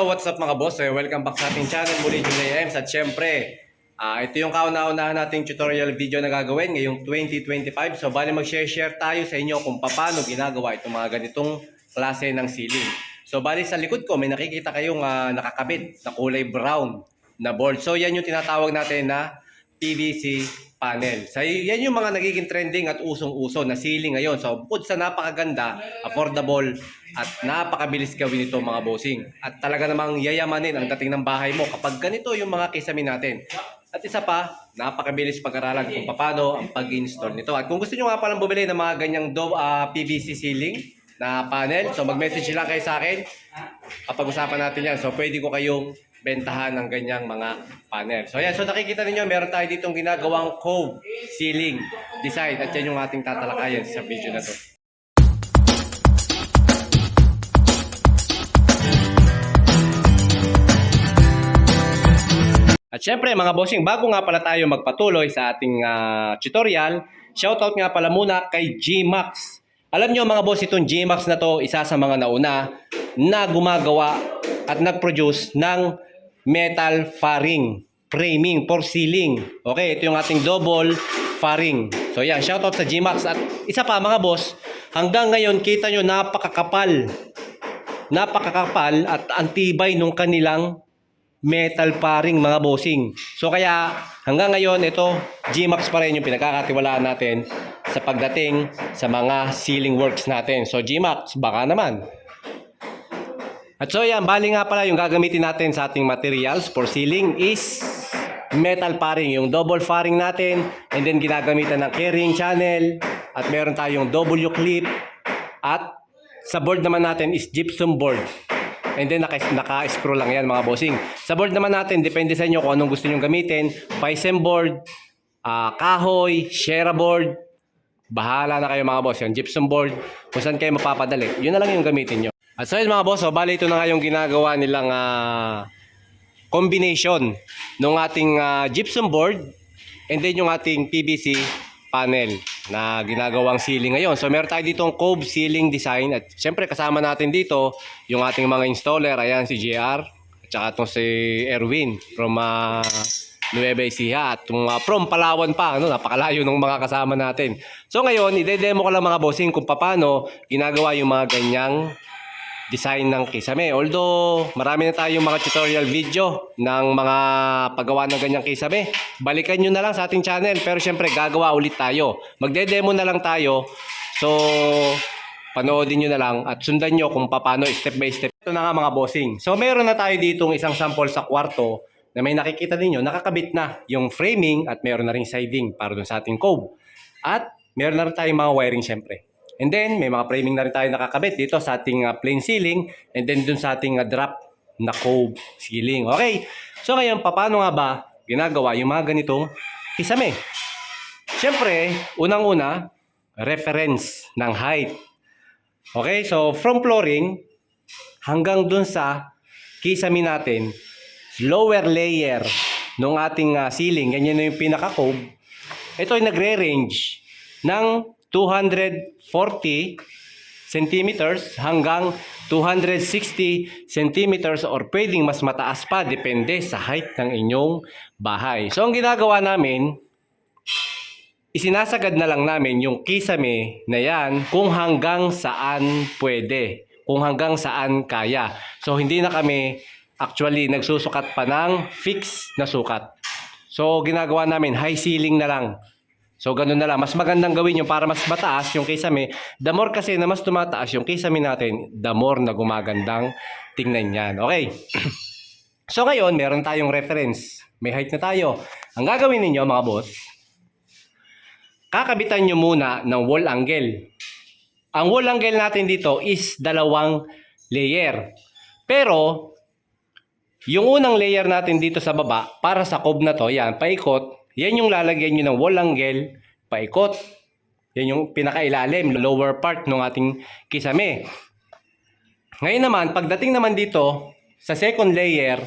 What's up mga boss? Eh, Welcome back sa ating channel muli Julia Ems. At syempre ah ito yung kauna-unahan nating tutorial video na gagawin ngayong 2025 so bali mag-share-share tayo sa inyo kung paano ginagawa itong mga ganitong klase ng ceiling. So bali sa likod ko may nakikita kayong ah, nakakabit na kulay brown na board. So yan yung tinatawag natin na PVC panel. So yan yung mga nagiging trending at usong-uso na ceiling ngayon. So bukod sa napakaganda, affordable at napakabilis gawin ito mga bossing. At talaga namang yayamanin ang dating ng bahay mo kapag ganito yung mga kisame natin. At isa pa, napakabilis pag-aralan kung paano ang pag-install nito. At kung gusto nyo nga palang bumili ng mga ganyang do, ah, PVC ceiling na panel, so mag-message lang kayo sa akin. Kapag-usapan natin yan. So pwede ko kayong bentahan ng ganyang mga panel. So yan, so nakikita ninyo, meron tayo ditong ginagawang cove ceiling design at yan yung ating tatalakayan sa video na to. At syempre mga bossing, bago nga pala tayo magpatuloy sa ating ah, tutorial, shoutout nga pala muna kay G-Max. Alam nyo mga boss, itong G-Max na to, isa sa mga nauna na gumagawa at nag-produce ng metal faring, framing for ceiling. Okay, ito yung ating double faring. So yan, shoutout sa G-Max. At isa pa mga boss, hanggang ngayon kita nyo napakakapal napakakapal at antibay nung kanilang metal paring mga bossing. So kaya hanggang ngayon ito Gmax pa rin yung pinagkakatiwalaan natin sa pagdating sa mga ceiling works natin. So Gmax baka naman. At so yan, bali nga pala yung gagamitin natin sa ating materials for ceiling is metal paring, yung double faring natin and then ginagamitan ng carrying channel at meron tayong W clip at sa board naman natin is gypsum board. And then naka, naka-screw lang yan mga bossing. Sa board naman natin, depende sa inyo kung anong gusto nyo gamitin. Paisem board, ah, kahoy, share board. Bahala na kayo mga boss. Yung gypsum board, kung saan kayo mapapadali. Yun na lang yung gamitin nyo. At so mga boss, so, bali ito na nga yung ginagawa nilang ah, combination ng ating ah, gypsum board and then yung ating PVC panel na ginagawang ceiling ngayon. So meron tayo ditong cove ceiling design at syempre kasama natin dito yung ating mga installer. Ayan si JR at saka itong si Erwin from uh, Nueva Ecija at uh, from Palawan pa. Ano, napakalayo ng mga kasama natin. So ngayon, ide-demo ko lang mga bossing kung paano ginagawa yung mga ganyang design ng kisame. Although, marami na tayong mga tutorial video ng mga paggawa ng ganyang kisame. Balikan nyo na lang sa ating channel. Pero syempre, gagawa ulit tayo. Magde-demo na lang tayo. So, panoodin nyo na lang at sundan nyo kung paano step by step. Ito na nga mga bossing. So, meron na tayo ditong isang sample sa kwarto na may nakikita ninyo, nakakabit na yung framing at meron na ring siding para dun sa ating cove. At meron na rin tayong mga wiring syempre. And then, may mga framing na rin tayo nakakabit dito sa ating uh, plain ceiling and then dun sa ating uh, drop na cove ceiling. Okay? So ngayon, paano nga ba ginagawa yung mga ganitong kisame? Siyempre, unang-una, reference ng height. Okay? So, from flooring hanggang dun sa kisame natin, lower layer ng ating uh, ceiling, ganyan yung pinaka-cove, ito ay nagre-range ng 240 centimeters hanggang 260 centimeters or pwedeng mas mataas pa depende sa height ng inyong bahay. So ang ginagawa namin, isinasagad na lang namin yung kisame na yan kung hanggang saan pwede, kung hanggang saan kaya. So hindi na kami actually nagsusukat pa ng fixed na sukat. So ginagawa namin high ceiling na lang. So ganun na lang. Mas magandang gawin yung para mas mataas yung kisame. The more kasi na mas tumataas yung kisame natin, the more na gumagandang tingnan yan. Okay. so ngayon, meron tayong reference. May height na tayo. Ang gagawin ninyo mga boss, kakabitan nyo muna ng wall angle. Ang wall angle natin dito is dalawang layer. Pero, yung unang layer natin dito sa baba, para sa cob na to, yan, paikot, yan yung lalagyan nyo ng wall angle, paikot. Yan yung pinakailalim, lower part ng ating kisame. Ngayon naman, pagdating naman dito, sa second layer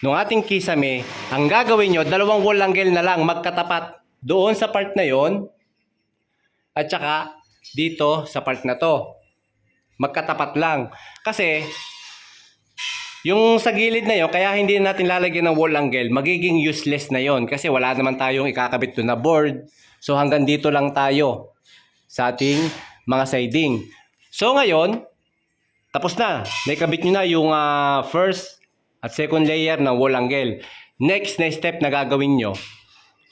ng ating kisame, ang gagawin nyo, dalawang wall angle na lang magkatapat doon sa part na yon at saka dito sa part na to. Magkatapat lang. Kasi, Yung sa gilid na yon, kaya hindi natin lalagyan ng wall angle, magiging useless na yon kasi wala naman tayong ikakabit doon na board. So hanggang dito lang tayo sa ating mga siding. So ngayon, tapos na. Naikabit nyo na yung ah, first at second layer ng wall angle. Next na step na gagawin nyo,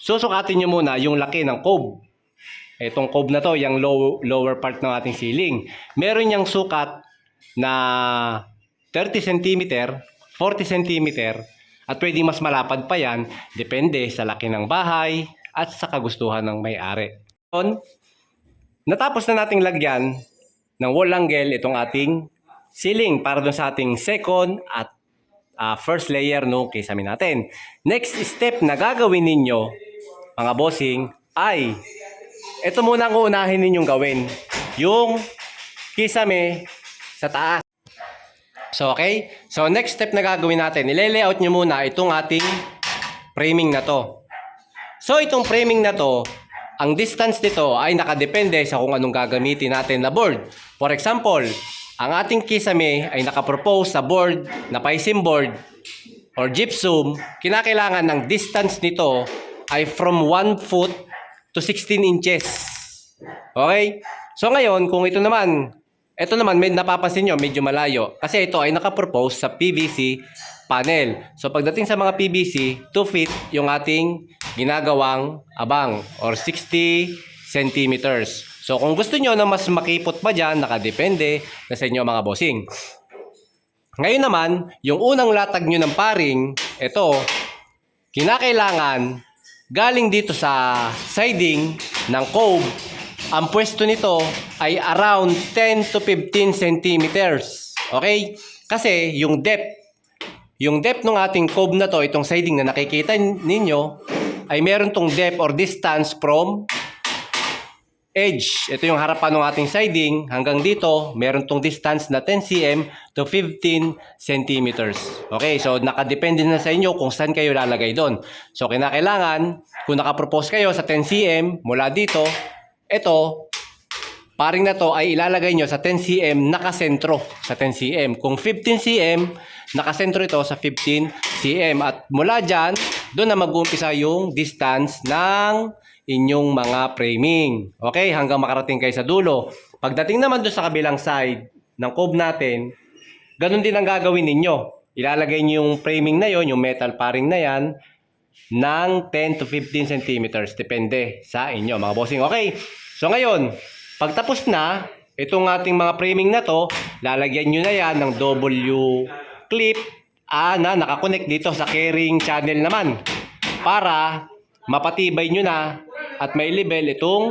susukatin nyo muna yung laki ng cove. Itong cove na to, yung low, lower part ng ating ceiling. Meron niyang sukat na 30 cm, 40 cm, at pwedeng mas malapad pa yan, depende sa laki ng bahay at sa kagustuhan ng may-ari. Ngayon, Natapos na nating lagyan ng wall angle itong ating ceiling para dun sa ating second at ah, first layer no kisame natin. Next step na gagawin ninyo, mga bossing, ay ito muna ang uunahin ninyong gawin. Yung kisame sa taas. So, okay? So, next step na gagawin natin, ile-layout nyo muna itong ating framing na to. So, itong framing na to, ang distance nito ay nakadepende sa kung anong gagamitin natin na board. For example, ang ating kisame ay nakapropose sa board na paisim board or gypsum, kinakailangan ng distance nito ay from 1 foot to 16 inches. Okay? So ngayon, kung ito naman, ito naman, may napapansin nyo, medyo malayo. Kasi ito ay nakapropose sa PVC panel. So pagdating sa mga PVC, 2 feet yung ating ginagawang abang or 60 centimeters. So kung gusto nyo na mas makipot pa dyan, nakadepende na sa inyo mga bossing. Ngayon naman, yung unang latag nyo ng paring, ito, kinakailangan galing dito sa siding ng cove, ang pwesto nito ay around 10 to 15 centimeters. Okay? Kasi yung depth, yung depth ng ating cove na to, itong siding na nakikita ninyo, ay meron tong depth or distance from edge. Ito yung harapan ng ating siding. Hanggang dito, meron tong distance na 10 cm to 15 centimeters. Okay, so nakadepende na sa inyo kung saan kayo lalagay doon. So kinakailangan, kung nakapropose kayo sa 10 cm mula dito, ito, paring na to ay ilalagay nyo sa 10 cm nakasentro sa 10 cm. Kung 15 cm, nakasentro ito sa 15 cm. At mula dyan, doon na mag-uumpisa yung distance ng inyong mga framing. Okay, hanggang makarating kayo sa dulo. Pagdating naman doon sa kabilang side ng cove natin, ganun din ang gagawin ninyo. Ilalagay niyo yung framing na yon, yung metal paring na yan, ng 10 to 15 centimeters. Depende sa inyo, mga bossing. Okay, so ngayon, pagtapos na, itong ating mga framing na to, lalagyan nyo na yan ng W clip ah, na nakakonect dito sa carrying channel naman para mapatibay nyo na at may level itong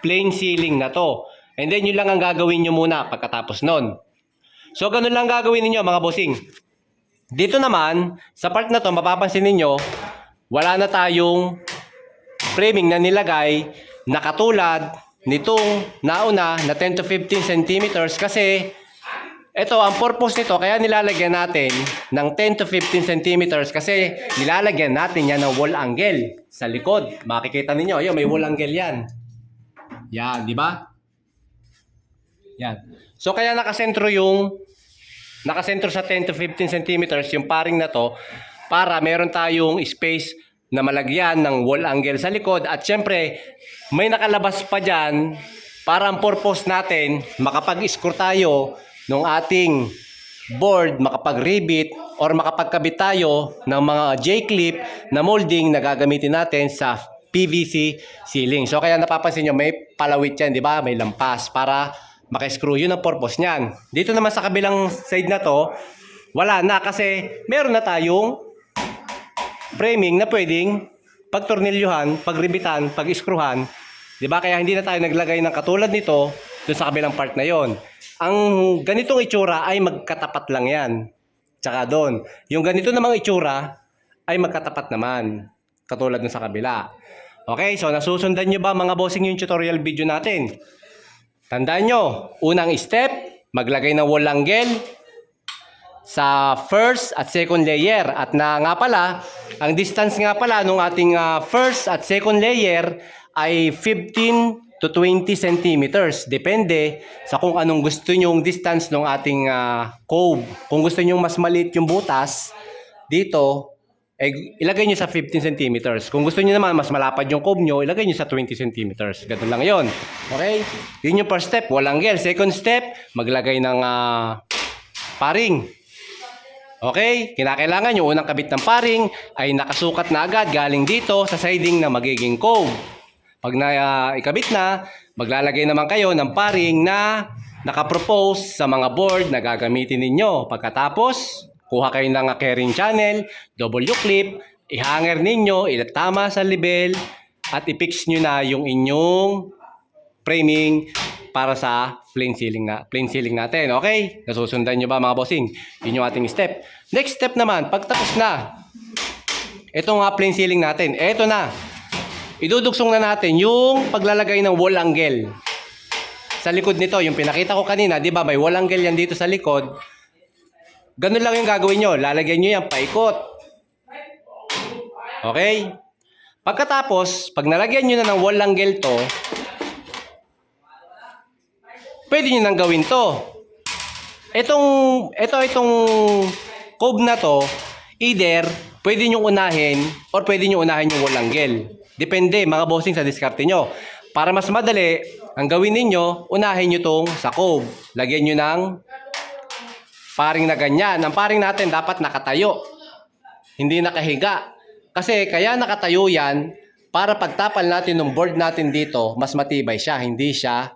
plain ceiling na to. And then yun lang ang gagawin nyo muna pagkatapos nun. So ganun lang gagawin ninyo mga bossing. Dito naman, sa part na to, mapapansin ninyo, wala na tayong framing na nilagay na katulad nitong nauna na 10 to 15 centimeters kasi ito, ang purpose nito, kaya nilalagyan natin ng 10 to 15 centimeters kasi nilalagyan natin yan ng wall angle sa likod. Makikita ninyo, ayun, may wall angle yan. Yan, di ba? Yan. So, kaya nakasentro yung nakasentro sa 10 to 15 centimeters yung paring na to para meron tayong space na malagyan ng wall angle sa likod at syempre may nakalabas pa dyan para ang purpose natin makapag-score tayo ng ating board, makapag-ribbit or makapagkabit tayo ng mga J-clip na molding na gagamitin natin sa PVC ceiling. So kaya napapansin nyo may palawit yan, di ba? May lampas para makiscrew. Yun ang purpose niyan. Dito naman sa kabilang side na to, wala na kasi meron na tayong framing na pwedeng pagtornilyuhan, pagribitan, pag-iskruhan. 'Di ba? Kaya hindi na tayo naglagay ng katulad nito doon sa kabilang part na 'yon. Ang ganitong itsura ay magkatapat lang 'yan. Tsaka doon. Yung ganito namang itsura ay magkatapat naman. Katulad dun sa kabila. Okay, so nasusundan nyo ba mga bossing yung tutorial video natin? Tandaan nyo, unang step, maglagay ng wall angle, sa first at second layer. At na nga pala, ang distance nga pala nung ating ah, first at second layer ay 15 to 20 centimeters. Depende sa kung anong gusto nyong distance ng ating ah, cove. Kung gusto nyong mas maliit yung butas, dito, eh, ilagay nyo sa 15 centimeters. Kung gusto nyo naman mas malapad yung cove nyo, ilagay nyo sa 20 centimeters. Ganun lang yon Okay? Yun yung first step, walang gel. Second step, maglagay ng ah, paring. Okay, kinakailangan yung unang kabit ng paring ay nakasukat na agad galing dito sa siding na magiging cove. Pag na ah, ikabit na, maglalagay naman kayo ng paring na nakapropose sa mga board na gagamitin ninyo. Pagkatapos, kuha kayo ng carrying channel, double clip, ihanger ninyo, ilatama sa level, at i-fix nyo na yung inyong framing para sa plain ceiling na plain ceiling natin. Okay? Nasusundan nyo ba mga bossing? Yun yung ating step. Next step naman, pagtapos na, ito nga plain ceiling natin. Ito na. Idudugsong na natin yung paglalagay ng wall angle. Sa likod nito, yung pinakita ko kanina, di ba may wall angle yan dito sa likod. Ganun lang yung gagawin nyo. Lalagyan nyo yan paikot. Okay? Pagkatapos, pag nalagyan nyo na ng wall angle to, pwede nyo nang gawin to. Itong, ito, itong cove na to, either pwede nyo unahin or pwede nyo unahin yung wall angle. Depende, mga bossing, sa diskarte nyo. Para mas madali, ang gawin ninyo, unahin nyo tong sa cove. Lagyan nyo ng paring na ganyan. Ang paring natin dapat nakatayo. Hindi nakahiga. Kasi kaya nakatayo yan, para pagtapal natin ng board natin dito, mas matibay siya. Hindi siya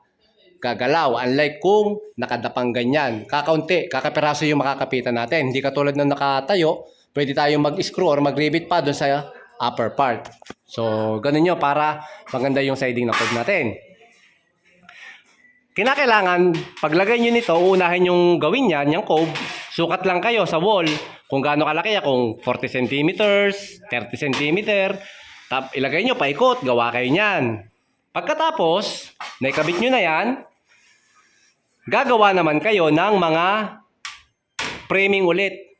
gagalaw. Unlike kung nakadapang ganyan. Kakaunti, kakapiraso yung makakapitan natin. Hindi katulad ng nakatayo, pwede tayong mag-screw or mag-rivet pa doon sa upper part. So, ganun nyo para maganda yung siding ng code natin. Kinakailangan, paglagay nyo nito, unahin yung gawin yan, yung cove, sukat lang kayo sa wall, kung gaano kalaki yan, kung 40 centimeters, 30 centimeter, tap, ilagay nyo, paikot, gawa kayo niyan. Pagkatapos, naikabit nyo na yan, gagawa naman kayo ng mga framing ulit.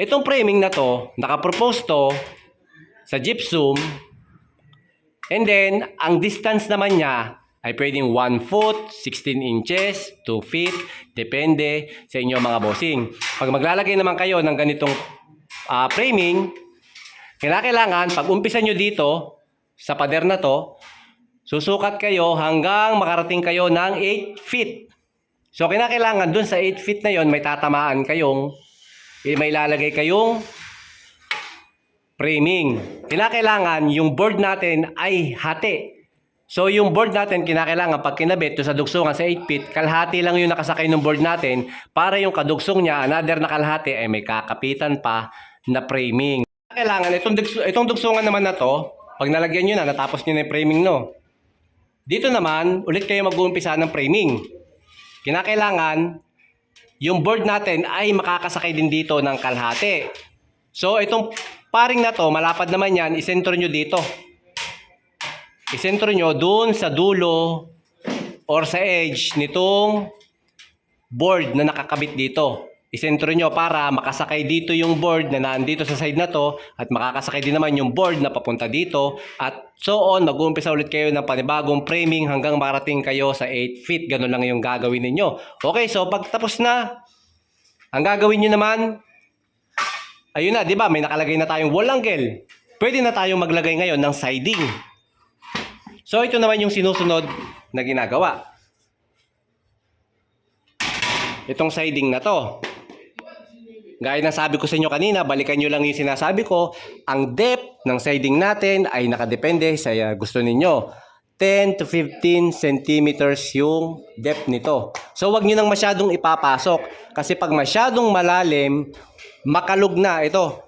Itong framing na to, nakapropose to sa gypsum, and then, ang distance naman niya ay pwedeng 1 foot, 16 inches, 2 feet, depende sa inyo mga bossing. Pag maglalagay naman kayo ng ganitong ah, framing, kailangan pag umpisa nyo dito, sa pader na to, susukat kayo hanggang makarating kayo ng 8 feet. So, kinakailangan dun sa 8 feet na yon may tatamaan kayong, may lalagay kayong framing. Kinakailangan yung board natin ay hati. So, yung board natin, kinakailangan pag kinabit sa dugsungan sa 8 feet, kalahati lang yung nakasakay ng board natin para yung kadugsong niya, another na kalahati, ay may kakapitan pa na framing. Kailangan, itong, itong dugsungan naman na to, pag nalagyan nyo na, natapos nyo na yung framing, no? Dito naman, ulit kayo mag-uumpisa ng framing. Kinakailangan, yung board natin ay makakasakay din dito ng kalahati. So, itong paring na to, malapad naman yan, isentro nyo dito. Isentro nyo dun sa dulo or sa edge nitong board na nakakabit dito. Isentro nyo para makasakay dito yung board na nandito sa side na to at makakasakay din naman yung board na papunta dito at so on, mag-uumpisa ulit kayo ng panibagong framing hanggang marating kayo sa 8 feet. Ganun lang yung gagawin ninyo. Okay, so pag tapos na, ang gagawin nyo naman, ayun na, di ba, may nakalagay na tayong wall angle. Pwede na tayong maglagay ngayon ng siding. So ito naman yung sinusunod na ginagawa. Itong siding na to. Gaya ng sabi ko sa inyo kanina, balikan nyo lang yung sinasabi ko, ang depth ng siding natin ay nakadepende sa uh, gusto ninyo. 10 to 15 centimeters yung depth nito. So wag nyo nang masyadong ipapasok kasi pag masyadong malalim, makalug na ito.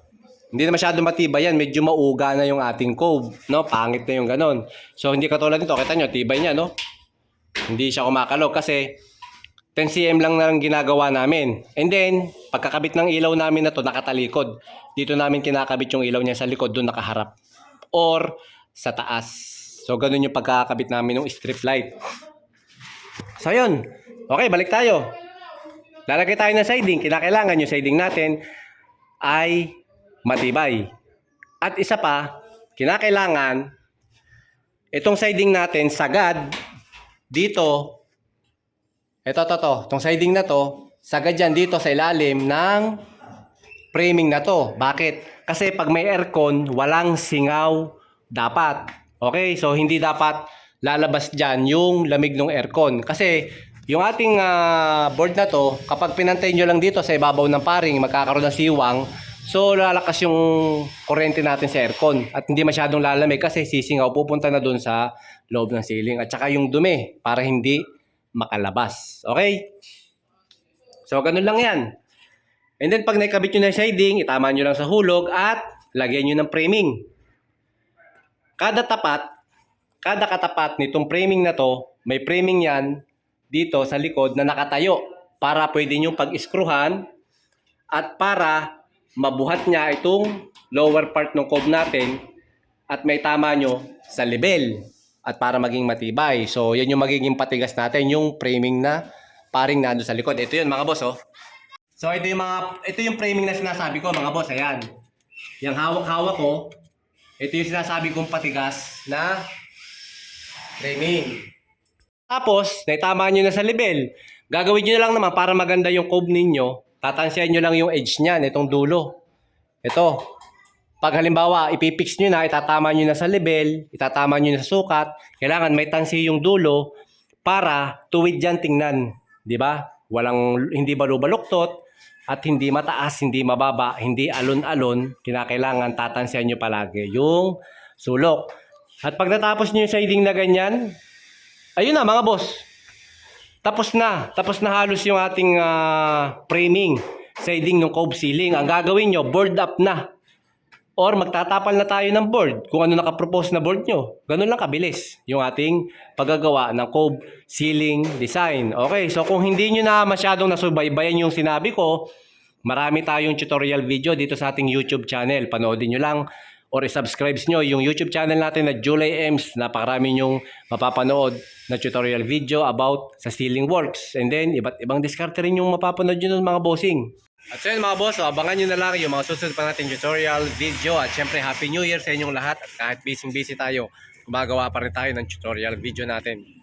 Hindi na masyado matibay yan, medyo mauga na yung ating cove, no? Pangit na yung ganon. So hindi katulad nito, kita nyo, tibay niya, no? Hindi siya kumakalog kasi 10 cm lang na lang ginagawa namin. And then, pagkakabit ng ilaw namin na to nakatalikod. Dito namin kinakabit yung ilaw niya sa likod, doon nakaharap. Or sa taas. So, ganun yung pagkakabit namin ng strip light. So, yun. Okay, balik tayo. Lalagay tayo ng siding. Kinakailangan yung siding natin ay matibay. At isa pa, kinakailangan itong siding natin sagad dito ito to to, itong siding na to sagad yan dito sa ilalim ng framing na to. Bakit? Kasi pag may aircon, walang singaw dapat. Okay? So, hindi dapat lalabas dyan yung lamig ng aircon. Kasi, yung ating ah, board na to, kapag pinantay nyo lang dito sa ibabaw ng paring, magkakaroon ng siwang, so lalakas yung kuryente natin sa aircon. At hindi masyadong lalamig kasi sisingaw, pupunta na dun sa loob ng ceiling. At saka yung dumi, para hindi makalabas. Okay? So, ganun lang yan. And then pag naikabit nyo na siding, itama nyo lang sa hulog at lagyan nyo ng framing. Kada tapat, kada katapat nitong framing na to, may framing yan dito sa likod na nakatayo para pwede nyo pag-iskruhan at para mabuhat niya itong lower part ng cob natin at may tama nyo sa level at para maging matibay. So, yan yung magiging patigas natin, yung framing na paring nando sa likod. Ito yun mga boss, oh. So ito yung mga ito yung framing na sinasabi ko mga boss, ayan. Yung hawak-hawak ko, ito yung sinasabi kong patigas na framing. Tapos, naitama nyo na sa level. Gagawin nyo na lang naman para maganda yung cob ninyo. Tatansiyan nyo lang yung edge niyan, itong dulo. Ito. Pag halimbawa, ipipix nyo na, itatama nyo na sa level, itatama nyo na sa sukat, kailangan may tansi yung dulo para tuwid yan tingnan. Di ba? Walang, hindi balubaluktot at hindi mataas, hindi mababa, hindi alon-alon. Kinakailangan tatansiyan nyo palagi yung sulok. At pag natapos nyo yung siding na ganyan, ayun na mga boss. Tapos na. Tapos na halos yung ating ah, framing, siding ng cove ceiling. Ang gagawin nyo, board up na. Or magtatapal na tayo ng board kung ano nakapropose na board nyo. Ganun lang kabilis yung ating paggagawa ng cove ceiling design. Okay, so kung hindi nyo na masyadong nasubaybayan yung sinabi ko, marami tayong tutorial video dito sa ating YouTube channel. Panoodin nyo lang or subscribe nyo yung YouTube channel natin na Julie Ems. Napakarami nyong mapapanood na tutorial video about sa ceiling works. And then, iba't ibang diskarte rin yung mapapanood nyo ng mga bossing. At so yun mga boss, abangan nyo na lang yung mga susunod pa natin tutorial video. At syempre, Happy New Year sa inyong lahat. At kahit busy-busy tayo, gumagawa pa rin tayo ng tutorial video natin.